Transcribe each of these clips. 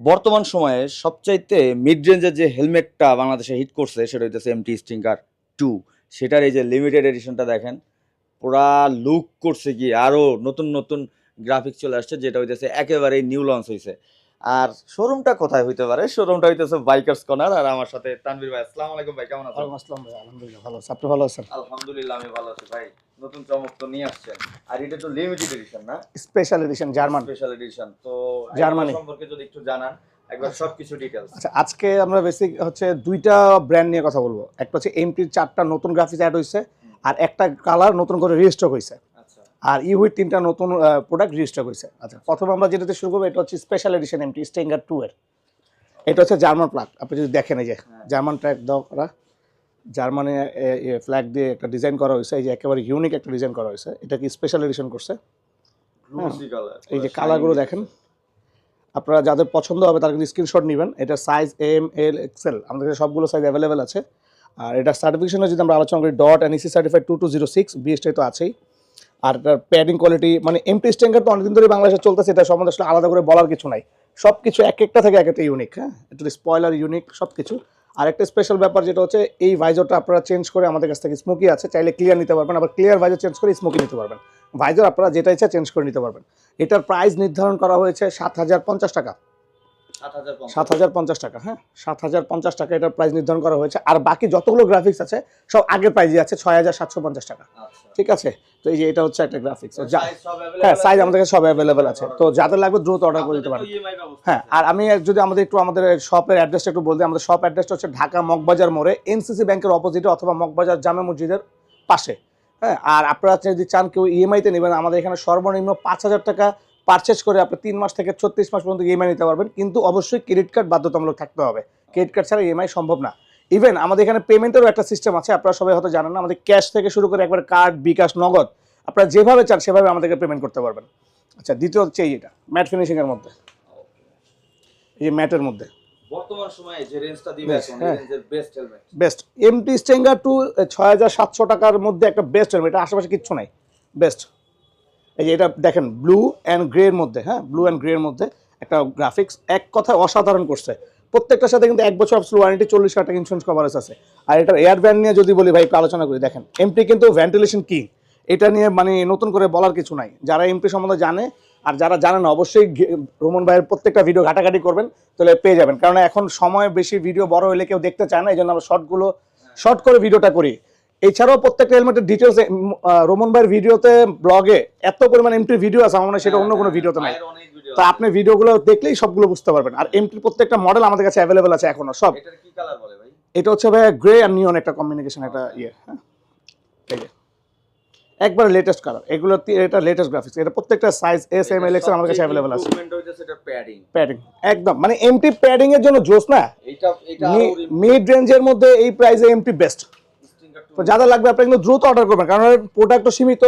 বর্তমান সময়ে সবচাইতে মিড রেঞ্জের যে হেলমেটটা বাংলাদেশে হিট করছে সেটা হইতেছে এমটি স্টিঙ্কার টু সেটার এই যে লিমিটেড এডিশনটা দেখেন পুরা লুক করছে কি আরও নতুন নতুন গ্রাফিক্স চলে আসছে যেটা হইতেছে একেবারেই নিউ লঞ্চ হয়েছে আর শোরুমটা কোথায় হইতে পারে? শোরুমটা হইতেছে বাইকার্স কর্নার আর আমার সাথে তানভীর ভাই। আসসালামু আলাইকুম ভাই কেমন আছেন? আসসালাম ভাই আলহামদুলিল্লাহ ভালো আছি। আপনি ভালো আছেন? আলহামদুলিল্লাহ আমি ভালো আছি ভাই। নতুন চমক তো নিয়ে আসছেন। আর এটা তো লিমিটেড এডিশন না? Special edition German special edition তো জার্মানি। সম্পর্কে যদি একটু জানান একবার সবকিছু ডিটেইলস আচ্ছা আজকে আমরা বেসিক হচ্ছে দুইটা ব্র্যান্ড নিয়ে কথা বলব। একটা হচ্ছে এমটির চারটা নতুন গ্রাফিক্স অ্যাড হয়েছে আর একটা কালার নতুন করে রিস্টক হয়েছে আচ্ছা। আর ইউইট তিনটা নতুন প্রোডাক্ট রিস্টক হয়েছে আচ্ছা প্রথমে আমরা যেটাতে শুরু করব এটা হচ্ছে special edition MT Stinger two এর। এটা হচ্ছে জার্মান প্লাগ আপনি যদি দেখেন এই যে। জার্মান ট্র্যাক দাও করা জার্মানি ফ্ল্যাগ দিয়ে একটা ডিজাইন করা হয়েছে এই যে একেবারে ইউনিক একটা ডিজাইন করা হয়েছে। এটা কি স্পেশাল এডিশন করছে? এই যে কালারগুলো দেখেন। আপনারা যাদের পছন্দ হবে তারা কিন্তু স্ক্রিনশট নেবেন। এটা সাইজ এম এল এক্সেল আমাদের কাছে সবগুলো সাইজ অ্যাভেলেবেল আছে। আর এটা সার্টিফিকেশনে যদি আমরা আলোচনা করি dot NEC certified two two zero six BSTI তো আছেই। আর এটার প্যাডিং কোয়ালিটি মানে এমটি স্ট্যাঙ্গার তো অনেকদিন ধরে বাংলাদেশে চলতেছে এটা সম্বন্ধে আসলে আলাদা করে বলার কিছু নাই। সব কিছু এক একটা থেকে এক একটা ইউনিক হ্যাঁ? এটা স্পয়লার ইউনিক সব কিছু আর একটা স্পেশাল ব্যাপার যেটা হচ্ছে, এই ভাইজরটা আপনারা চেঞ্জ করে আমাদের কাছ থেকে স্মোকি আছে, চাইলে ক্লিয়ার নিতে পারবেন, আবার ক্লিয়ার ভাইজর চেঞ্জ করে স্মোকি নিতে পারবেন। ভাইজার আপনারা যেটা ইচ্ছা চেঞ্জ করে নিতে পারবেন। এটার প্রাইস নির্ধারণ করা হয়েছে সাত হাজার পঞ্চাশ টাকা। সাত হাজার পঞ্চাশ। টাকা হ্যাঁ? সাত হাজার পঞ্চাশ টাকা এটার প্রাইস নির্ধারণ করা হয়েছে। আর বাকি যতগুলো গ্রাফিক্স আছে সব আগের প্রাইজই আছে ছয় হাজার সাতশো পঞ্চাশ টাকা। ঠিক আছে? তো এই যে এটা হচ্ছে একটা গ্রাফিক্স হ্যাঁ সাইজ আমাদের কাছে সব অ্যাভেলেবেল আছে। তো যাদের লাগবে দ্রুত অর্ডার করে দিতে পারেন হ্যাঁ আর আমি যদি আমাদের একটু আমাদের শপের অ্যাড্রেসটা একটু বলতে আমাদের শপ অ্যাড্রেসটা হচ্ছে ঢাকা মগবাজার মোড়ে এনসিসি ব্যাংকের অপোজিটে অথবা মগবাজার জামে মসজিদের পাশে। হ্যাঁ আর আপনারা যদি চান কেউ ইএমআইতে নেবেন আমাদের এখানে সর্বনিম্ন পাঁচ হাজার টাকা পারচেস করে আপনি তিন মাস থেকে ছত্রিশ মাস পর্যন্ত ইএমআই নিতে পারবেন কিন্তু অবশ্যই ক্রেডিট কার্ড বাধ্যতামূলক থাকতে হবে। ক্রেডিট কার্ড ছাড়া ইএমআই সম্ভব না। ইভেন আমাদের এখানে পেমেন্টেরও একটা সিস্টেম আছে আপনারা সবাই হয়তো জানেন না আমাদের ক্যাশ থেকে শুরু করে একবার কার্ড বিকাশ নগদ আপনারা যেভাবে চান সেভাবে আমাদেরকে পেমেন্ট করতে পারবেন। আচ্ছা দ্বিতীয় হচ্ছে এই এটা ম্যাট ফিনিশিংয়ের মধ্যে। এই যে ম্যাটের মধ্যে। বর্তমান সময়ে যে রেঞ্জটা দিবে best helmet best MT Stinger two ছয় হাজার সাতশো টাকার মধ্যে একটা বেস্ট হেলমেট এটা আশেপাশে কিচ্ছু নাই। বেস্ট এই যে এটা দেখেন ব্লু অ্যান্ড গ্রের মধ্যে হ্যাঁ? ব্লু অ্যান্ড গ্রের মধ্যে একটা গ্রাফিক্স এক কথায় অসাধারণ করছে। প্রত্যেকটার সাথে কিন্তু এক বছর অফ ওয়ারেন্টি চল্লিশ টাকা ইন্স্যুরেন্স কভারেজ আছে। আর এটার এয়ার ব্যান্ড নিয়ে যদি বলি ভাই আলোচনা করি। দেখেন এমপি কিন্তু ভেন্টিলেশন কি এটা নিয়ে মানে নতুন করে বলার কিছু নাই। যারা এমপি সম্বন্ধে জানে আর যারা জানে না, অবশ্যই রোমন ভাইয়ের প্রত্যেকটা ভিডিও ঘাটাঘাটি করবেন, তাহলে পেয়ে যাবেন। কারণ এখন সময় বেশি ভিডিও বড় হলে কেউ দেখতে চায় না এই জন্য আমরা শর্টগুলো শর্ট করে ভিডিওটা করি। এছাড়াও প্রত্যেকটা হেলমেটের ডিটেলস রোমন ভাইয়ের ভিডিওতে ব্লগে এত পরিমাণ এমটি ভিডিও আছে আমার মনে সেটা অন্য কোনো ভিডিওতে নাই। তো আপনি ভিডিওগুলো দেখলেই সবগুলো বুঝতে পারবেন। আর এমটির প্রত্যেকটা মডেল আমাদের কাছে অ্যাভেলেবেল আছে এখনও সব। এটা হচ্ছে ভাই গ্রে আর নিয়ন একটা কম্বিনেশন একটা ইয়ে হ্যাঁ? একবারে লেটেস্ট কালার এগুলো এটা লেটেস্ট গ্রাফিক্স এটা প্রত্যেকটা size S M L X আমাদের কাছে অ্যাভেলেবেল আছে। প্যাডিং প্যাডিং একদম। মানে এমটি প্যাডিং এর জন্য জোস না? এটা এটা মিড রেঞ্জের মধ্যে এই প্রাইসে এমটি বেস্ট তো যাদের লাগবে আপনি কিন্তু দ্রুত অর্ডার করবেন। কারণ প্রোডাক্টও সীমিত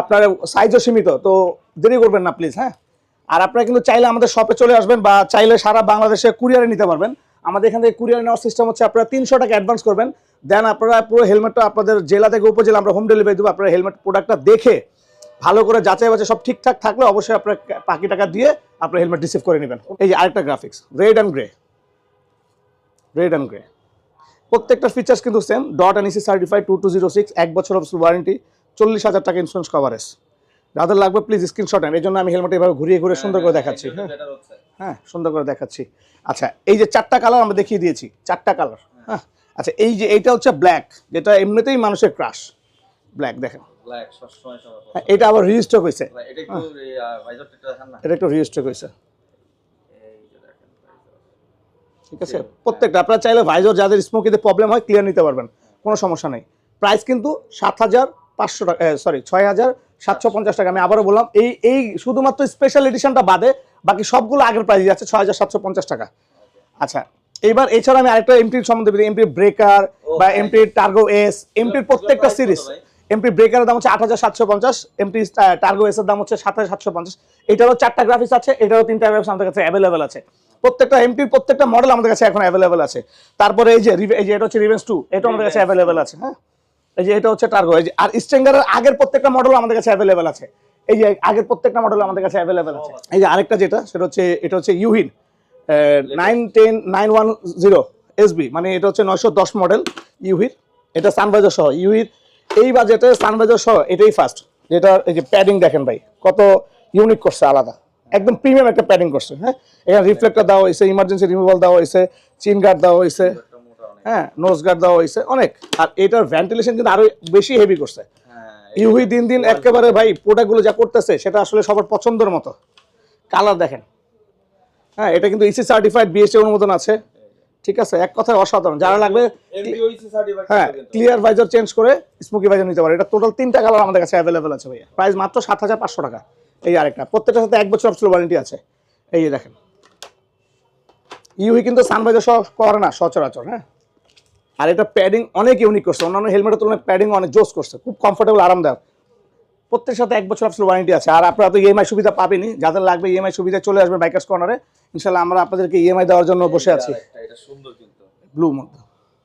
আপনার সাইজও সীমিত তো দেরি করবেন না প্লিজ হ্যাঁ? আর আপনারা কিন্তু চাইলে আমাদের শপে চলে আসবেন বা চাইলে সারা বাংলাদেশে কুরিয়ারে নিতে পারবেন। আমাদের এখান থেকে কুরিয়ার নেওয়ার সিস্টেম হচ্ছে আপনারা তিনশো টাকা অ্যাডভান্স করবেন। দেন আপনারা পুরো হেলমেটটা আপনাদের জেলা থেকে উপজেলা আমরা হোম ডেলিভারি দেবো। আপনারা হেলমেট প্রোডাক্টটা দেখে ভালো করে যাচাই বাছাই সব ঠিকঠাক থাকলে অবশ্যই আপনার বাকি টাকা দিয়ে আপনার হেলমেট রিসিভ করে নেবেন। এই যে আরেকটা graphics red and grey red and grey প্রত্যেকটা ফিচার্স কিন্তু same dot N EC certified two two zero six এক বছর অফ ওয়ারেন্টি চল্লিশ হাজার টাকা ইন্স্যুরেন্স কভারেজ যাদের লাগবে প্লিজ স্ক্রিনশট নেন। এই জন্য আমি হেলমেট এভাবে ঘুরিয়ে ঘুরে সুন্দর করে দেখাচ্ছি। হ্যাঁ হ্যাঁ সুন্দর করে দেখাচ্ছি। আচ্ছা এই যে চারটা কালার আমরা দেখিয়ে দিয়েছি চারটা কালার হ্যাঁ। আচ্ছা এই যে এইটা হচ্ছে ব্ল্যাক যেটা এমনিতেই মানুষের ক্রাশ ব্ল্যাক দেখেন। ব্ল্যাক সবসময় সবার হ্যাঁ, এটা আবার রিস্টক হয়েছে। এটা একটু ভাইজারটা দেখান না। এটা একটু রিস্টক হয়েছে এই যে দেখেন visor। ঠিক আছে? প্রত্যেকটা। আপনারা চাইলে ভাইজর যাদের স্মোকিতে প্রবলেম হয় ক্লিয়ার নিতে পারবেন। কোনো সমস্যা নেই। প্রাইস কিন্তু সাত হাজার পাঁচশো টাকা সরি ছয় হাজার সাতশো পঞ্চাশ টাকা। আমি আবারও বললাম এই এই শুধুমাত্র স্পেশাল এডিশনটা বাদে বাকি সবগুলো আগের প্রাইস আছে ছয় হাজার সাতশো পঞ্চাশ টাকা। আচ্ছা এইবার এছাড়া আমি আরেকটা এমটির সম্বন্ধে এমটি ব্রেকার বা ভাই। এমটির টার্গো এস এমটির প্রত্যেকটা সিরিজ এমটি ব্রেকারের দাম হচ্ছে আট হাজার সাতশো পঞ্চাশ এমটি টার্গো এস এর দাম হচ্ছে সাত হাজার সাতশো পঞ্চাশ। এটারও চারটা গ্রাফিক্স আছে এটারও তিনটা গ্রাফিক্স আমাদের কাছে অ্যাভেলেবেল আছে। প্রত্যেকটা এমটির প্রত্যেকটা মডেল আমাদের কাছে এখন অ্যাভেলেবেল আছে। তারপরে এই যে এই যে এটা হচ্ছে রিভেন্স টু এটা আমাদের কাছে অ্যাভেলেবেল আছে হ্যাঁ? এই যে এটা হচ্ছে টার্গো এই যে আর স্ট্রেঙ্গারের আগের প্রত্যেকটা মডেল আমাদের কাছে অ্যাভেলেবেল আছে। এই যে আগের প্রত্যেকটা মডেল আমাদের কাছে অ্যাভেলেবেল আছে। এই যে আরেকটা যেটা সেটা হচ্ছে এটা হচ্ছে ইউহিন nine ten nine one zero S B এটা হচ্ছে নয়শো দশ মডেল ইউহির এটা সানবাইজার সহ ইউহির এই বাজেটে সানবাইজার সহ এটাই ফার্স্ট যেটা এই যে প্যাডিং দেখেন ভাই কত ইউনিক করছে আলাদা। একদম প্রিমিয়াম একটা প্যাডিং করছে হ্যাঁ? এখানে রিফ্লেক্টর দেওয়া হয়েছে ইমার্জেন্সি রিমুভাল দেওয়া হয়েছে চিন গার্ড দেওয়া হয়েছে হ্যাঁ? নোজ গার্ড দেওয়া হয়েছে অনেক। আর এটার ভেন্টিলেশন কিন্তু আরও বেশি হেভি করছে। ইউহি দিন দিন একেবারে ভাই প্রোডাক্টগুলো যা করতেছে সেটা আসলে সবার পছন্দের মতো। কালার দেখেন। হ্যাঁ এটা কিন্তু ইসি সার্টিফাইড বিএসটি অনুমোদন আছে। ঠিক আছে? এক কথায় অসাধারণ। যারা লাগবে হ্যাঁ ক্লিয়ার ভাইজার চেঞ্জ করে স্মোকি ভাইজার নিতে পারে। এটা টোটাল তিনটা কালার আমাদের কাছে অ্যাভেলেবেল আছে ভাইয়া। প্রাইস মাত্র সাত হাজার পাঁচশো টাকা। এই আরেকটা। প্রত্যেকটার সাথে এক বছর অপশন ওয়ারেন্টি আছে। এই যে দেখেন। ইউহি কিন্তু সানভাইজার সহ করে না সচরাচর হ্যাঁ? আর এটা প্যাডিং অনেক ইউনিক করছে। অন্যান্য হেলমেটের তুলনায় প্যাডিং অনেক জোস করছে। খুব কমফোর্টেবল আরামদায়ক। প্রত্যেকের সাথে এক বছর অপশন ওয়ারেন্টি আছে। আর আপনারা তো ইএমআই সুবিধা পাবেনি যাদের লাগবে ইএমআই সুবিধা চলে আসবে বাইকার্স কর্নারে। ইনশাল্লাহ আমরা আপনাদেরকে ইএমআই দেওয়ার জন্য বসে আছি। এটা সুন্দর কিন্তু। ব্লু মধ্যে।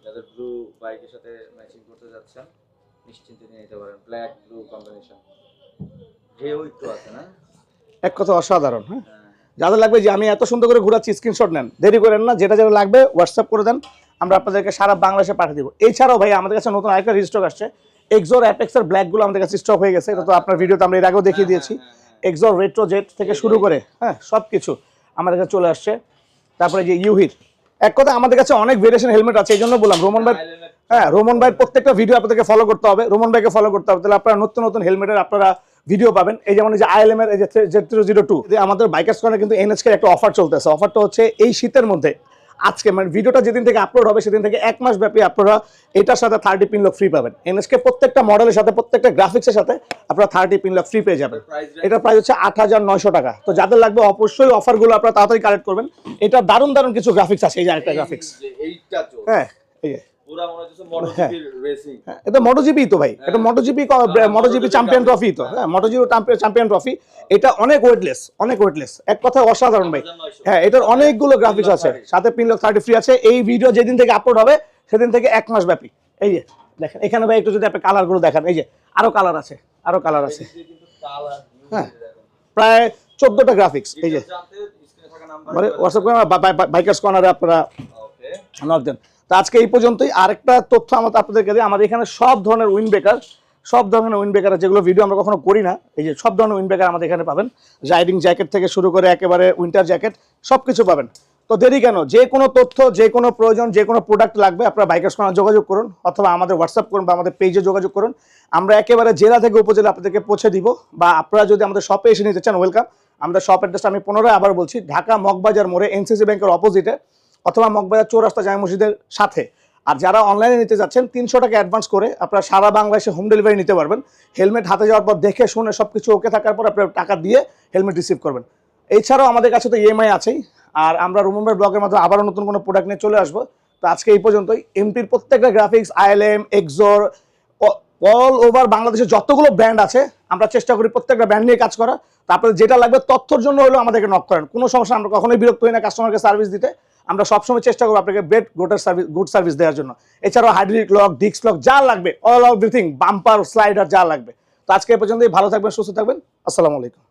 যাদের ব্লু বাইকের সাথে ম্যাচিং করতে যাচ্ছেন নিশ্চিন্তে নিয়ে নিতে পারেন। ব্ল্যাক ব্লু কম্বিনেশন ঢেউ একটু আছে না? এক কথা অসাধারণ হ্যাঁ? যাদের লাগবে যে আমি এত সুন্দর করে ঘোরাচ্ছি স্ক্রিনশট নেন। দেরি করেন না যেটা যেটা লাগবে হোয়াটসঅ্যাপ করে দেন। আমরা আপনাদেরকে সারা বাংলাদেশে পাঠিয়ে দিব। এছাড়াও ভাই আমাদের কাছে নতুন আরেকটা রিস্টক আসছে। এক্সোর অ্যাপেক্সের ব্ল্যাকগুলো আমাদের কাছে স্টক হয়ে গেছে। এটা তো আপনার ভিডিওতে আমরা এর আগেও দেখিয়ে দিয়েছি। এক্সোর রেট্রো জেট থেকে শুরু করে হ্যাঁ সব কিছু আমাদের কাছে চলে আসছে। তারপরে যে ইউহির এক কথা আমাদের কাছে অনেক ভেরিয়েশন হেলমেট আছে এই জন্য বললাম রোমন ভাই হ্যাঁ রোমন ভাইয়ের প্রত্যেকটা ভিডিও আপনাদেরকে ফলো করতে হবে রোমন ভাইকে ফলো করতে হবে তাহলে আপনারা নতুন নতুন হেলমেটের আপনারা ভিডিও পাবেন। এই যেমন যে আইএলএম এর এই যে জেড জিরো টু আমাদের বাইকার্স কর্নার কিন্তু এনএচকে একটা অফার চলতেছে। অফারটা হচ্ছে এই শীতের মধ্যে আজকে মানে ভিডিওটা যেদিন থেকে আপলোড হবে সেদিন থেকে এক মাস ব্যাপী আপনারা এটার সাথে থার্টি পিন লক ফ্রি পাবেন। এনএসকে প্রত্যেকটা মডেলের সাথে প্রত্যেকটা গ্রাফিক্সের সাথে আপনারা থার্টি পিন লক ফ্রি পেয়ে যাবেন। এটা প্রাইস হচ্ছে আট হাজার নয়শো টাকা। তো যাদের লাগবে অবশ্যই অফারগুলো আপনারা তাড়াতাড়ি কালেক্ট করবেন। এটা দারুণ দারুণ কিছু গ্রাফিক্স আছে এই যে আরেকটা গ্রাফিক্স হ্যাঁ এই যে। রেসিং হ্যাঁ, এটা মোটোজিপি তো ভাই। এটা মোটোজিপি মোটোজিপি চ্যাম্পিয়ন ট্রফি তো। হ্যাঁ মোটোজিপি চ্যাম্পিয়ন ট্রফি এটা অনেক ওয়েটলেস অনেক ওয়েটলেস এক কথায় অসাধারণ ভাই। হ্যাঁ এটার অনেকগুলো গ্রাফিক্স আছে। সাথে পিন লক থার্টি ফ্রি আছে। এই ভিডিও যেদিন থেকে আপলোড হবে সেদিন থেকে এক মাস ব্যাপী। এই যে দেখেন এখানে ভাই একটু যদি আপনি কালারগুলো দেখান। এই যে আরও কালার আছে আরও কালার আছে। হ্যাঁ। প্রায় চোদ্দটা গ্রাফিক্স এই যে মানে হোয়াটসঅ্যাপ বাইকার্স কর্নারে আপনারা নক দেন। তো আজকে এই পর্যন্তই। আরেকটা তথ্য আমাদের আপনাদেরকে দিই। আমাদের এখানে সব ধরনের উইন বেকার সব ধরনের উইন বেকার যেগুলো ভিডিও আমরা কখনো করি না। এই যে সব ধরনের উইন বেকার আমাদের এখানে পাবেন। রাইডিং জ্যাকেট থেকে শুরু করে একেবারে উইন্টার জ্যাকেট সব কিছু পাবেন। তো দেরি কেন? যে কোনো তথ্য, যে কোনো প্রয়োজন, যে কোনো প্রোডাক্ট লাগবে, আপনারা বাইকার্স কর্নার যোগাযোগ করুন, অথবা আমাদের হোয়াটসঅ্যাপ করুন বা আমাদের পেজে যোগাযোগ করুন। আমরা একেবারে জেলা থেকে উপজেলা আপনাদেরকে পৌঁছে দিব। বা আপনারা যদি আমাদের শপে এসে নিতে চান ওয়েলকাম আমাদের শপ অ্যাড্রেসটা আমি পুনরায় আবার বলছি, ঢাকা মগবাজার মোড়ে এনসিসি ব্যাংকের অপোজিটে অথবা মগবাজার চৌরাস্তা জামা মসজিদের সাথে। আর যারা অনলাইনে নিতে যাচ্ছেন, তিনশো টাকা অ্যাডভান্স করে আপনারা সারা বাংলাদেশে হোম ডেলিভারি নিতে পারবেন। হেলমেট হাতে যাওয়ার পর দেখে শুনে সব কিছু ওকে থাকার পর আপনার টাকা দিয়ে হেলমেট রিসিভ করবেন। এছাড়াও আমাদের কাছে তো ইএমআই আছেই। আর আমরা রুমম্বার ব্লগের মাধ্যমে আবারও নতুন কোনো প্রোডাক্ট নিয়ে চলে আসব। তো আজকে এই পর্যন্তই। এমপির প্রত্যেকটা গ্রাফিক্স আইএলএম এক্সোর অল ওভার বাংলাদেশের যতগুলো ব্র্যান্ড আছে, আমরা চেষ্টা করি প্রত্যেকটা ব্র্যান্ড নিয়ে কাজ করা। তারপরে যেটা লাগবে তথ্যর জন্য হলেও আমাদেরকে নক করেন। কোনো সমস্যা আমরা কখনোই বিরক্ত হই না কাস্টমারকে সার্ভিস দিতে। আমরা সবসময় চেষ্টা করব আপনাকে বেড গোটার সার্ভিস গুড সার্ভিস দেওয়ার জন্য। এছাড়াও হাইড্রিক লক ডিস্ক লক যা লাগবে অল এভরিথিং বাম্পার স্লাইডার যা লাগবে। তো আজকে পর্যন্তই, ভালো থাকবেন, সুস্থ থাকবেন, আসসালামু আলাইকুম।